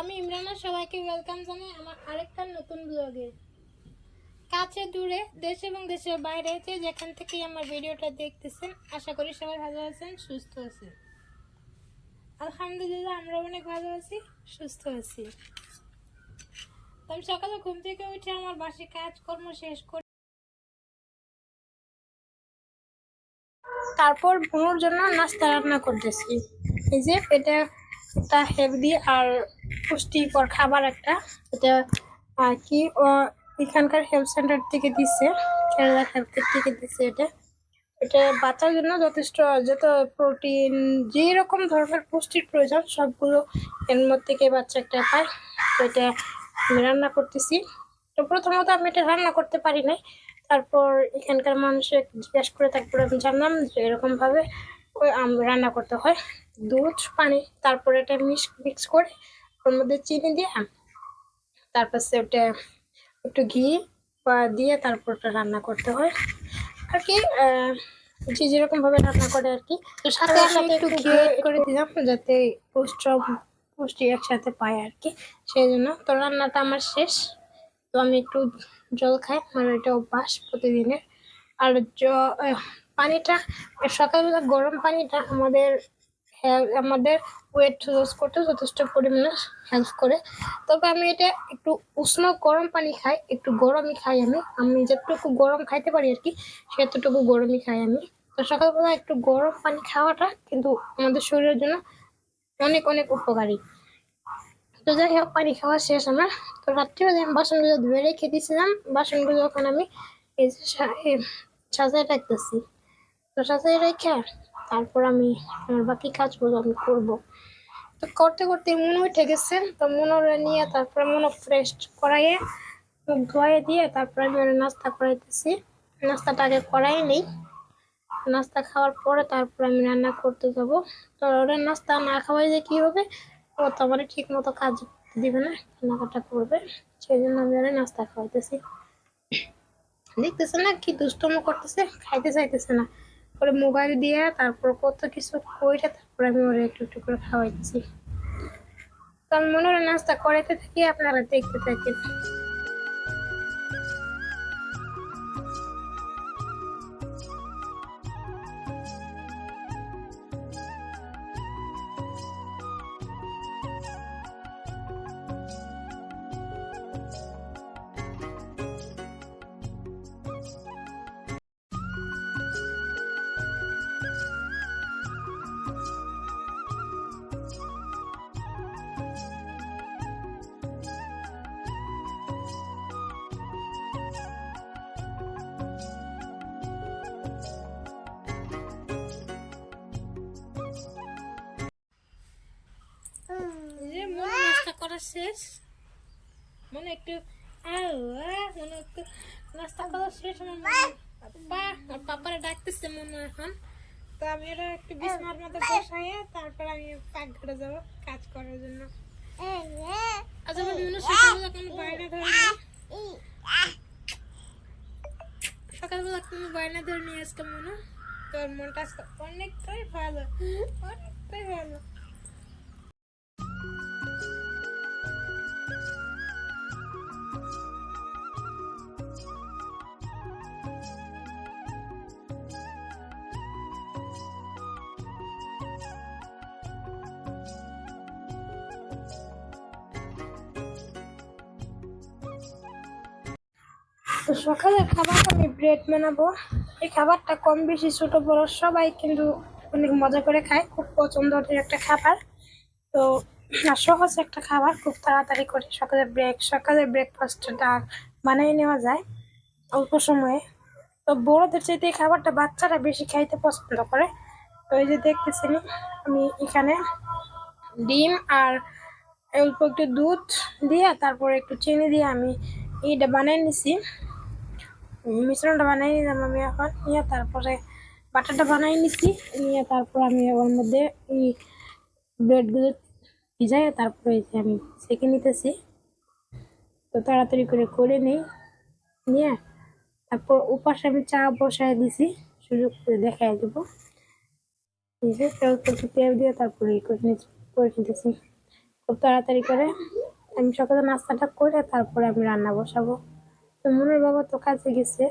আমি ইমরানা, সবাইকে ওয়েলকাম জানাই আমার আরেকটা নতুন ব্লগে কাছে দূরে, দেশ এবং দেশের বাইরে যেখান আমার ভিডিওটা দেখতেছেন, আশা করি সবাই ভালো আছেন, সুস্থ আছেন। আলহামদুলিল্লাহ আমরা অনেক ভালো আছি, সুস্থ আছি। আমি সকালে ঘুম থেকে উঠে আমার বাসি কাজকর্ম শেষ করে তারপর বোনোর জন্য নাস্তা রান্না করতেছি। এই যে এটা একটা হেলদি আর পুষ্টিকর খাবার একটা। এটা কি এখানকার হেলথ সেন্টার থেকে দিচ্ছে কেরালা হেলথের থেকে দিচ্ছে এটা। এটা বাচ্চার জন্য যথেষ্ট, যত প্রোটিন যেই রকম ধরনের পুষ্টির প্রয়োজন, সবগুলো এর মধ্যে থেকে বাচ্চা একটা পায়। তো এটা আমি রান্না করতেছি। তো প্রথমত আমি এটা রান্না করতে পারি নাই। তারপর এখানকার মানুষের জিজ্ঞাসা করে তারপরে আমি জানলাম যে এরকমভাবে ওই আম- রান্না করতে হয়। দুধ পানি তারপর এটা মিক্স মিক্স করে ওর মধ্যে চিনি দিয়ে তারপর সে ওটা একটু ঘি বা দিয়ে তারপর ওটা রান্না করতে হয়। আর কি যে যেরকমভাবে রান্না করে আর কি। তো সাথে সাথে একটু ঘি করে দিলাম যাতে পুষ্ট পুষ্টি একসাথে পায় আর কি। সেই জন্য তো রান্নাটা আমার শেষ। তো আমি একটু জল খায় আমার এটা অভ্যাস প্রতিদিনের। আর পানিটা সকালবেলা গরম পানিটা আমাদের আমাদের ওয়েট লস করতে যথেষ্ট পরিমাণে হেল্প করে। তবে আমি এটা একটু উষ্ণ গরম পানি খাই, একটু গরমই খাই আমি। আমি যতটুকু গরম খাইতে পারি আর কি, সেতটুকু গরমই খাই আমি। তো সকালবেলা একটু গরম পানি খাওয়াটা কিন্তু আমাদের শরীরের জন্য অনেক অনেক উপকারী। তো যাই হোক পানি খাওয়া শেষ আমার। তো রাত্রিবেলা আমি বাসনগুলো ধুয়ে রেখে দিয়েছিলাম। বাসনগুলো এখন আমি এই সাজায় রাখতেছি। তো সাজায় রেখে তারপর আমি আমার বাকি কাজগুলো আমি করব। তো করতে করতে মনে উঠে গেছে। তো মনোরে নিয়ে তারপরে মনো ফ্রেশ করাইয়ে মুখ ধোয়াই দিয়ে তারপরে আমি ওরা নাস্তা করাইতেছি। নাস্তাটা আগে করাই নেই। নাস্তা খাওয়ার পরে তারপর আমি রান্না করতে যাব। তো ওরা নাস্তা না খাওয়াই যে কি হবে? ও তো ঠিক মতো কাজ দিবে না কেনাকাটা করবে সেই জন্য আমি আর নাস্তা খাওয়াইতেছি। দেখতেছে না কি দুষ্টম করতেছে, খাইতে চাইতেছে না। পরে মোবাইল দিয়ে তারপর কত কিছু কইটা তারপর আমি ওরা একটু একটু করে খাওয়াইতেছি। তো আমি মনে হয় নাস্তা করাইতে থাকি, আপনারা দেখতে থাকেন। শেষ? মনে একটু আল্লাহ মনে একটু নাস্তা করা শেষ মনে পাপা আর পাপারা ডাকতেছে মনে এখন। তো আমি ওরা একটু বিছনার মতো বসাইয়ে তারপর আমি পাকঘরে যাব কাজ করার জন্য। আচ্ছা আমার মনে সকালবেলা কোনো বায়না ধরে সকালবেলা কোনো বায়না ধরে নিয়ে আজকে মনে। তোর মনটা আজকে অনেকটাই ভালো অনেকটাই ভালো। তো সকালে খাবার আমি ব্রেড বানাবো। এই খাবারটা কম বেশি ছোট বড় সবাই কিন্তু অনেক মজা করে খায়, খুব পছন্দের একটা খাবার। তো আর সহজ একটা খাবার খুব তাড়াতাড়ি করে সকালে ব্রেক সকালে ব্রেকফাস্টটা বানিয়ে নেওয়া যায় অল্প সময়ে। তো বড়দের চাইতে এই খাবারটা বাচ্চারা বেশি খাইতে পছন্দ করে। তো এই যে দেখতেছেন, আমি এখানে ডিম আর অল্প একটু দুধ দিয়ে, তারপরে একটু চিনি দিয়ে আমি এইটা বানিয়ে নিছি। মিশ্রণটা বানিয়ে নিলাম আমি এখন। নিয়ে তারপরে বাটারটা বানিয়ে নিছি। নিয়ে তারপর আমি ওর মধ্যে এই ব্রেডগুলো ভিজাই তারপরে আমি সেঁকে নিতেছি। তো তাড়াতাড়ি করে করে নিই। নিয়ে তারপর উপাসে আমি চা বসায় দিছি। সুযোগ করে দেখাই দেবো। তেল দিয়ে তারপরে করে করে নিতেছি। খুব তাড়াতাড়ি করে। আমি সকালে নাস্তাটা করে তারপরে আমি রান্না বসাবো। তো মনের বাবা তো কাজে গেছে।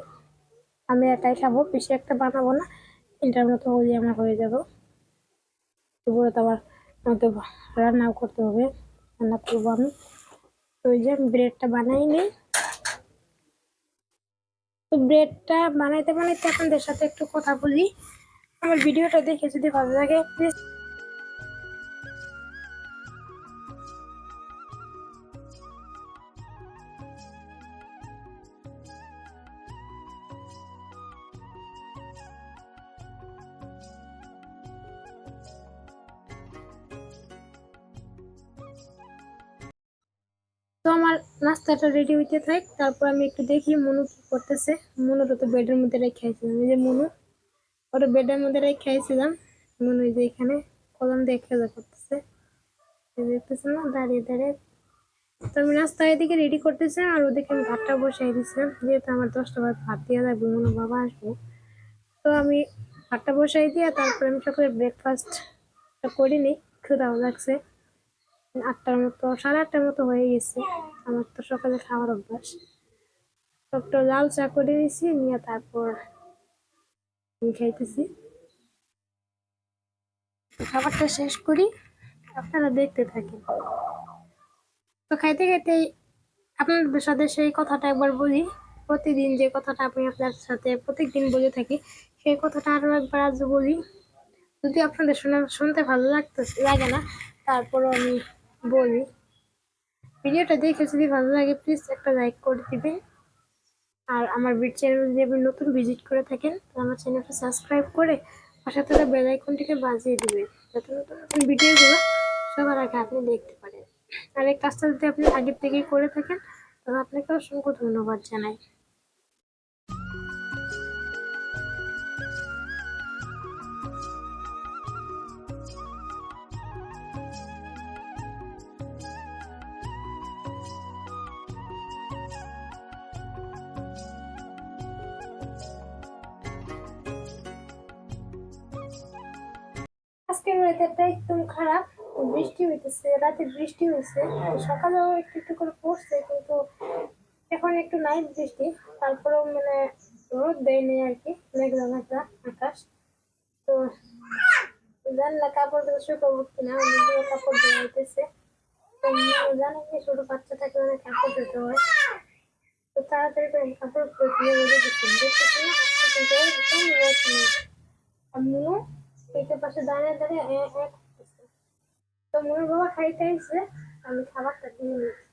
আমি একাই খাব বেশি একটা বানাবো না তিনটার মতো হলে আমার হয়ে যাব। দুপুরে তো আবার আমাকে রান্নাও করতে হবে, রান্না করব আমি। তো ওই যে আমি ব্রেডটা বানাই নিই তো ব্রেডটা বানাইতে বানাইতে আপনাদের সাথে একটু কথা বলি। আমার ভিডিওটা দেখে যদি ভালো লাগে প্লিজ তো আমার নাস্তাটা রেডি হইতে থাক। তারপর আমি একটু দেখি মনু কি করতেছে। মনুটা তো বেডের মধ্যে রেখে আইছিলাম। এই যে মনু, ওটা বেডের মধ্যে রেখে আইছিলাম। মনু এই যে এখানে কলম দিয়ে খেলা করতেছে। দেখতেছে না, দাঁড়িয়ে দাঁড়িয়ে। তো আমি নাস্তা এদিকে রেডি করতেছি আর ওদিকে আমি ভাতটা বসাই দিয়েছিলাম যেহেতু আমার দশটা ভাত ভাত দিয়ে লাগবে মনু বাবা আসব। তো আমি ভাতটা বসাই দিয়ে তারপরে আমি সকালে ব্রেকফাস্টটা করিনি। ক্ষুদাও লাগছে। আটটার মতো, সাড়ে আটটার মতো হয়ে গেছে। আমার তো সকালে খাওয়ার অভ্যাস। একটু লাল চা করে দিয়েছি, নিয়ে তারপর খাইতেছি। খাবারটা শেষ করি, আপনারা দেখতে থাকেন। তো খাইতে খাইতে আপনাদের সাথে সেই কথাটা একবার বলি। প্রতিদিন যে কথাটা আমি আপনার সাথে প্রত্যেকদিন বলে থাকি, সেই কথাটা আরও একবার আজ বলি। যদি আপনাদের শোনা, শুনতে ভালো লাগতে, লাগে না, তারপরও আমি বলি। ভিডিওটা দেখে যদি ভালো লাগে প্লিজ একটা লাইক করে দিবেন আর আমার চ্যানেল যদি আপনি নতুন ভিজিট করে থাকেন তো আমার চ্যানেলটা সাবস্ক্রাইব করে পাশে থাকা বেল বাজিয়ে দিবেন যাতে নতুন নতুন ভিডিওগুলো সবার আগে আপনি দেখতে পারেন। আর এই কাজটা যদি আপনি আগের থেকেই করে থাকেন, তাহলে আপনাকে অসংখ্য ধন্যবাদ জানাই। আজকের ওয়েদারটা একদম খারাপ। বৃষ্টি হইতেছে, রাতে বৃষ্টি হয়েছে সকালেও একটু একটু করে পড়ছে, কিন্তু এখন একটু নাই বৃষ্টি। তারপরেও মানে রোদ দেয়নি আর কি, মেঘলা মেঘলা আকাশ। তো জানলা কাপড়গুলো শুকাবো কিনা অনেকগুলো কাপড় তো জানেন যে ছোট বাচ্চা থাকলে অনেক কাপড় ধুতে হয়। তো তাড়াতাড়ি করে কাপড় ধুয়ে রোদে দিচ্ছি। দেখতেছি রোদ আর মুনু পেটের পাশে দাঁড়িয়ে দাঁড়িয়ে এ এ করতেছে তো মনুর বাবা খাইতে আইছে আমি খাবারটা দিয়ে নিচ্ছি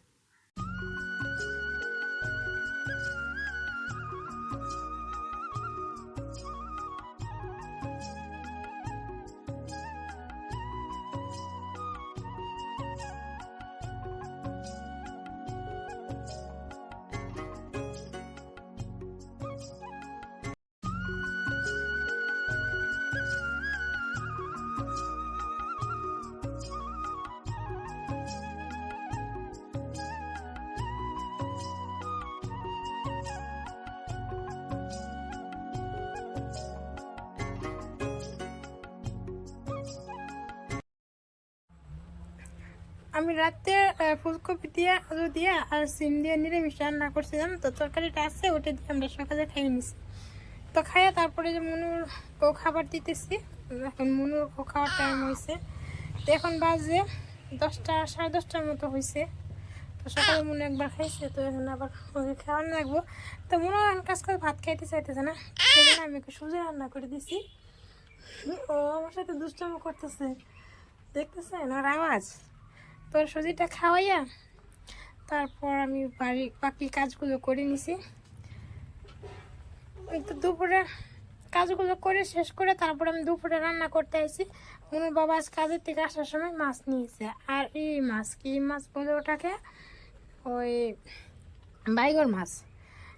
আমি রাতে ফুলকপি দিয়ে আলু দিয়ে আর সিম দিয়ে নিরামিষ রান্না করছিলাম। তো তরকারিটা আছে, ওটা দিয়ে আমরা সকালে খাই নিছি। তো খাইয়া তারপরে যে মনুর কেউ খাবার দিতেছি, এখন মনুর কেউ খাওয়ার টাইম হয়েছে তো এখন বাজে দশটা, সাড়ে দশটার মতো হয়েছে তো সকালে মনে একবার খাইছে, তো এখন আবার ওকে খাওয়ানো লাগবো। তো মনে হয় কাজ করে ভাত খাইতে চাইতেছে না জন্য আমি একটু সুজি রান্না করে দিছি। ও আমার সাথে দুষ্টমি করতেছে। দেখতেছেন ওর আওয়াজ? তোর সুজিটা খাওয়াইয়া তারপর আমি বাড়ি বাকি কাজগুলো করে নিছি। তো দুপুরে কাজগুলো করে শেষ করে তারপর আমি দুপুরে রান্না করতে আসি মনুর বাবা আজ কাজের থেকে আসার সময় মাছ নিয়েছে। আর এই মাছ, কি মাছ বলে ওটাকে? ওই বাইগর মাছ।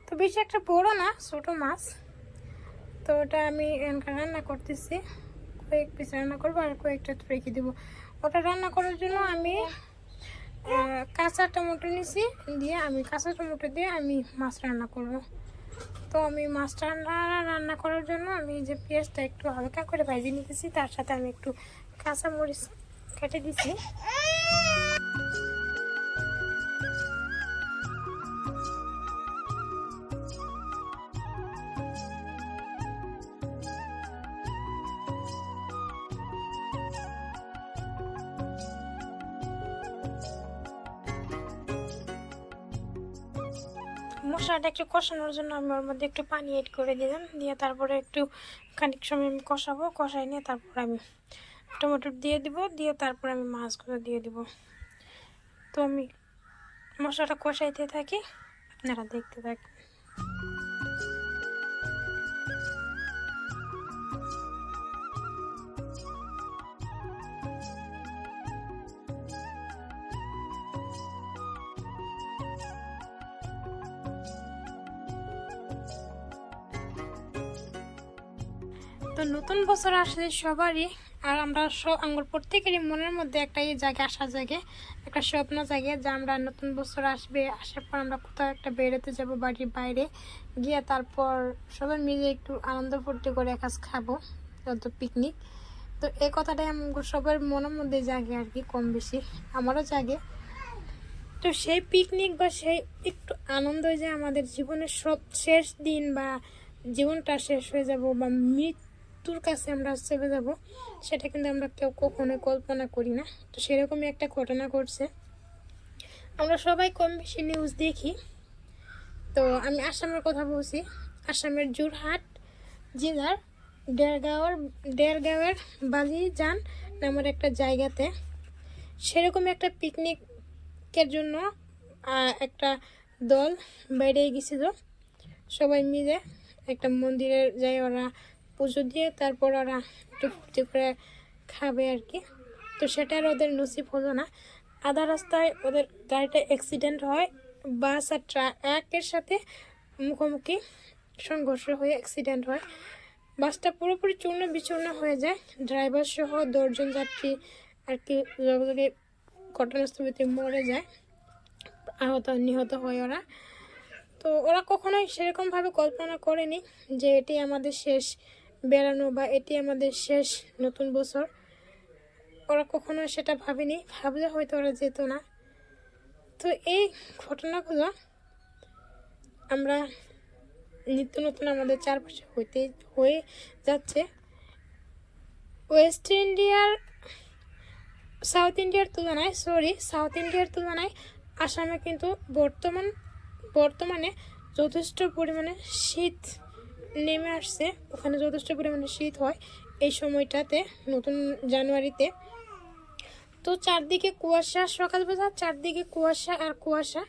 তো বেশি একটা বড় না, ছোট মাছ। তো ওটা আমি রান্না করতেছি। কয়েক পিস রান্না করব আর কয়েকটা রেখে দেবো। ওটা রান্না করার জন্য আমি কাঁচা টমেটো নিছি, দিয়ে আমি কাঁচা টমেটো দিয়ে আমি মাছ রান্না করব। তো আমি মাছটা রান্না রান্না করার জন্য আমি যে পেঁয়াজটা একটু হালকা করে ভাজিয়ে নিতেছি, তার সাথে আমি একটু কাঁচা মরিচ কেটে দিছি। মশলাটা একটু কষানোর জন্য আমি ওর মধ্যে একটু পানি এড করে দিলাম। দিয়ে তারপরে একটু খানিক সময় আমি কষাবো। কষাই নিয়ে তারপর আমি টমেটো দিয়ে দিব। দিয়ে তারপর আমি মাছগুলো দিয়ে দিব। তো আমি মশলাটা কষাইতে থাকি। আপনারা দেখতে থাকেন নতুন বছর আসলে সবারই, আর আমরা সব আমার প্রত্যেকেরই মনের মধ্যে একটা এই জায়গা আসা জায়গা একটা স্বপ্ন জায়গা যে আমরা নতুন বছর আসবে, আসার পর আমরা কোথাও একটা বেরোতে যাব বাড়ির বাইরে, গিয়ে তারপর সবাই মিলে একটু আনন্দ ফুর্তি করে এক কাজ খাব, যত পিকনিক তো এই কথাটাই আমার সবার মনের মধ্যে জাগে আর কি কম বেশি, আমারও জাগে। তো সেই পিকনিক বা সেই একটু আনন্দ যে আমাদের জীবনের সব শেষ দিন বা জীবনটা শেষ হয়ে যাব বা মৃত্যুর কাছে আমরা চেপে যাব, সেটা কিন্তু আমরা কেউ কখনোই কল্পনা করি না। তো সেরকমই একটা ঘটনা ঘটছে। আমরা সবাই কম বেশি নিউজ দেখি। তো আমি আসামের কথা বলছি। আসামের জোরহাট জেলার দেড়গাঁওয়ের দেড়গাঁওয়ের বালিজান নামের একটা জায়গাতে সেরকম একটা পিকনিকের জন্য একটা দল বাইরে গেছিল। সবাই মিলে একটা মন্দিরে যাই ওরা পুজো দিয়ে তারপর ওরা একটু ফুর্তি করে খাবে আর কি। তো সেটা আর ওদের নসিব হলো না। আধা রাস্তায় ওদের গাড়িটা অ্যাক্সিডেন্ট হয় বাস আর ট্রাকের সাথে মুখোমুখি সংঘর্ষ হয়ে অ্যাক্সিডেন্ট হয়। বাসটা পুরোপুরি চূর্ণ বিচূর্ণ হয়ে যায়। ড্রাইভার সহ দশজন যাত্রী আর কি লগে ঘটনাস্থলিতে মরে যায়। আহত, নিহত হয় ওরা। তো ওরা কখনোই সেরকমভাবে কল্পনা করেনি যে এটি আমাদের শেষ বেড়ানো বা এটি আমাদের শেষ নতুন বছর। ওরা কখনো সেটা ভাবেনি। ভাবলে হয়তো ওরা যেত না। তো এই ঘটনাগুলো আমরা নিত্য নতুন আমাদের চারপাশে হইতে, হয়ে যাচ্ছে। ওয়েস্ট ইন্ডিয়ার, সাউথ ইন্ডিয়ার তুলনায়, সরি, সাউথ ইন্ডিয়ার তুলনায় আসামে কিন্তু বর্তমান, বর্তমানে যথেষ্ট পরিমাণে শীত নেমে আসছে। ওখানে যথেষ্ট পরিমাণে শীত হয় এই সময়টাতে, নতুন জানুয়ারিতে। তো চারদিকে কুয়াশা সকালবেলা চারদিকে কুয়াশা আর কুয়াশা,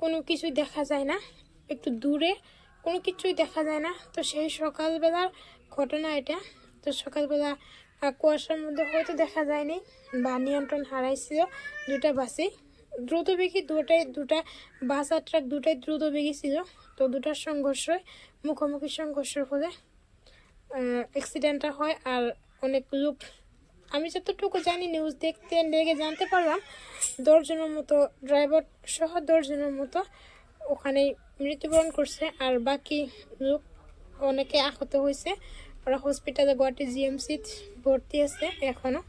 কোনো কিছুই দেখা যায় না। একটু দূরে কোনো কিছুই দেখা যায় না। তো সেই সকালবেলার ঘটনা এটা। তো সকালবেলা কুয়াশার মধ্যে হয়তো দেখা যায়নি, বা নিয়ন্ত্রণ হারাইছিল দুটা বাসেই। দ্রুত বেগী দুটাই, দুটা বাস আর ট্রাক দুটাই দ্রুত বেগী ছিল। তো দুটার সংঘর্ষ মুখোমুখি সংঘর্ষের ফলে অ্যাক্সিডেন্টটা হয় আর অনেক লোক আমি যতটুকু জানি নিউজ দেখতে লেগে জানতে পারলাম, দশজনের মতো ড্রাইভার সহ দশজনের মতো ওখানেই মৃত্যুবরণ করছে আর বাকি লোক অনেকে আহত হয়েছে। ওরা হসপিটালে গুয়াহাটি জিএমসি ভর্তি আছে এখনও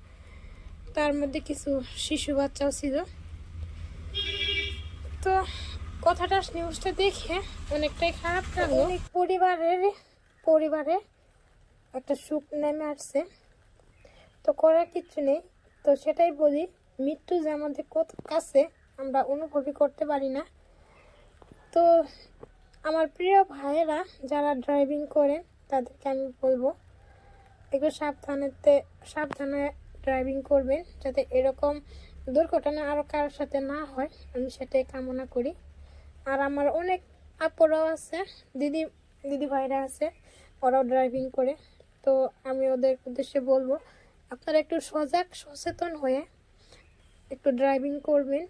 তার মধ্যে কিছু শিশু বাচ্চাও ছিল। তো কথাটা নিউজটা দেখে অনেকটাই খারাপ লাগল। অনেক পরিবারের, পরিবারে একটা সুখ নেমে আসছে। তো করার কিছু নেই। তো সেটাই বলি, মৃত্যু যে আমাদের কত কাছে আমরা অনুভবই করতে পারি না। তো আমার প্রিয় ভাইয়েরা যারা ড্রাইভিং করেন, তাদেরকে আমি বলব, একটু সাবধানেতে, সাবধানে ড্রাইভিং করবেন, যাতে এরকম দুর্ঘটনা আরও কারোর সাথে না হয়, আমি সেটাই কামনা করি। আর আমার অনেক আপুরাও আছে, দিদি দিদি ভাইরা আছে, ওরাও ড্রাইভিং করে। তো আমি ওদের উদ্দেশ্যে বলব, আপনারা একটু সজাগ, সচেতন হয়ে একটু ড্রাইভিং করবেন।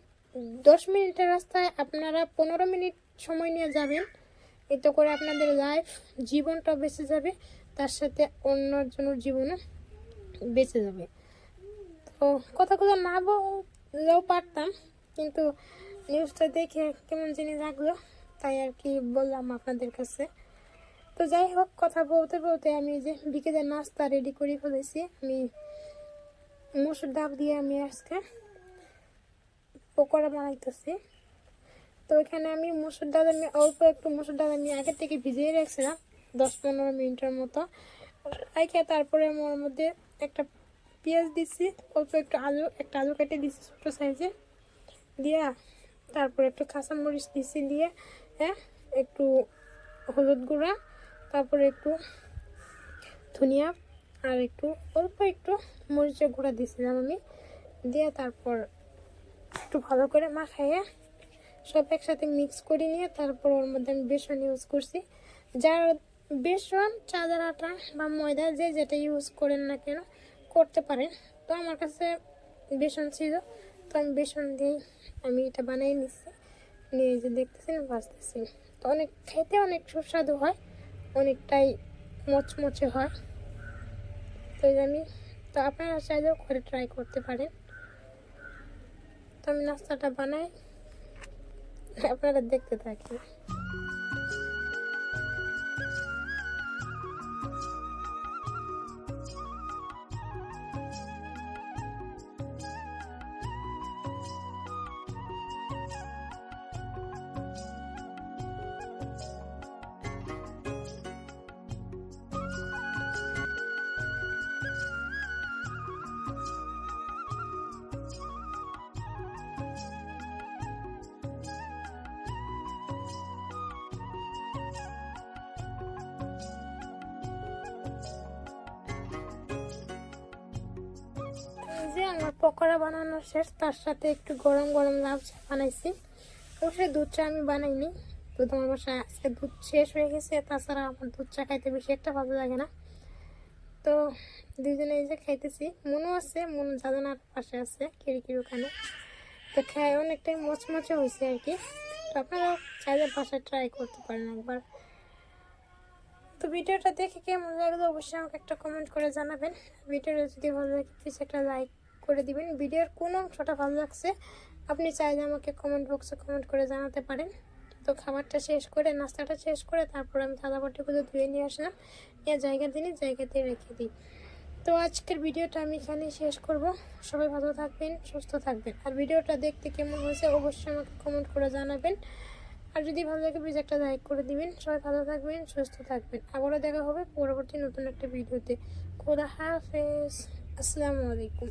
দশ মিনিটের রাস্তায় আপনারা পনেরো মিনিট সময় নিয়ে যাবেন। এতে করে আপনাদের লাইফ জীবনটা বেঁচে যাবে, তার সাথে অন্যজনের জীবনও বেঁচে যাবে। তো কথাগুলো না বললেও পারতাম, কিন্তু নিউজটা দেখে কেমন জিনিস লাগল, তাই আর কি বললাম আপনাদের কাছে। তো যাই হোক, কথা বলতে বলতে আমি যে বিকেলের নাস্তা রেডি করে ফেলেছি। আমি মুসুর ডাল দিয়ে আমি আজকে পকোড়া বানাইতেছি। তো এখানে আমি মুসুর ডাল, আমি অল্প একটু মুসুর ডাল আমি আগের থেকে ভিজিয়ে রাখছিলাম, দশ পনেরো মিনিটের মতো। রেখে তারপরে আমার মধ্যে একটা পেঁয়াজ দিচ্ছি অল্প একটু আলু, একটা আলু কেটে দিচ্ছি ছোটো সাইজে। দিয়া তারপরে একটু কাঁচামরিচ দিচ্ছি দিয়ে হ্যাঁ একটু হলুদ গুঁড়া, তারপরে একটু ধনিয়া, আর একটু অল্প একটু মরিচের গুঁড়া দিয়েছিলাম আমি। দিয়ে তারপর একটু ভালো করে মাখাইয়ে সব একসাথে মিক্স করে নিয়ে তারপর ওর মধ্যে আমি বেসন ইউজ করছি। যার বেসন চাঁদার আটা বা ময়দা যে যেটা ইউজ করেন না কেন করতে পারেন। তো আমার কাছে বেসন ছিল। তো আমি বেসন দিয়ে আমি এটা বানিয়ে নিচ্ছি। নিয়ে যে দেখতেছেন, ভাজতেছি। তো অনেক খেতে অনেক সুস্বাদু হয়, অনেকটাই মচমচে হয়। তো আমি, তো আপনারা চাইলেও করে ট্রাই করতে পারেন। তো আমি নাস্তাটা বানাই, আপনারা দেখতে থাকেন। পকোড়া বানানো শেষ, তার সাথে একটু গরম গরম লাউ চা বানাইছি। অবশ্যই দুধ চা আমি বানাইনি, তো তোমার বাসায় আজকে দুধ শেষ হয়ে গেছে, তাছাড়া আমার দুধ চা খাইতে বেশি একটা ভালো লাগে না। তো দুজনে এই যে খাইতেছি, মনও আছে, মন দাদানার পাশে আছে, খিড়কির ওখানে। তো খায় অনেকটাই মচমচে হয়েছে আর কি। তো আপনারাও চাইলে বাসায় ট্রাই করতে পারেন একবার। তো ভিডিওটা দেখে কেমন লাগল অবশ্যই আমাকে একটা কমেন্ট করে জানাবেন। ভিডিওটা যদি ভালো লাগে প্লিজ একটা লাইক করে দিবেন। ভিডিওর কোন অংশটা ভালো লাগছে, আপনি চাইলে আমাকে কমেন্ট বক্সে কমেন্ট করে জানাতে পারেন। তো খাবারটা শেষ করে, নাস্তাটা শেষ করে, তারপর আমি থালা বাটিগুলো ধুয়ে নিয়ে আসলাম। নিয়ে জায়গা দিনে জায়গাতে রেখে দিই। তো আজকের ভিডিওটা আমি এখানেই শেষ করব। সবাই ভালো থাকবেন, সুস্থ থাকবেন। আর ভিডিওটা দেখতে কেমন হয়েছে অবশ্যই আমাকে কমেন্ট করে জানাবেন। আর যদি ভালো লাগে প্লিজ একটা লাইক করে দিবেন। সবাই ভালো থাকবেন, সুস্থ থাকবেন। আবারও দেখা হবে পরবর্তী নতুন একটা ভিডিওতে। খোদা হাফেজ। আসসালামু আলাইকুম।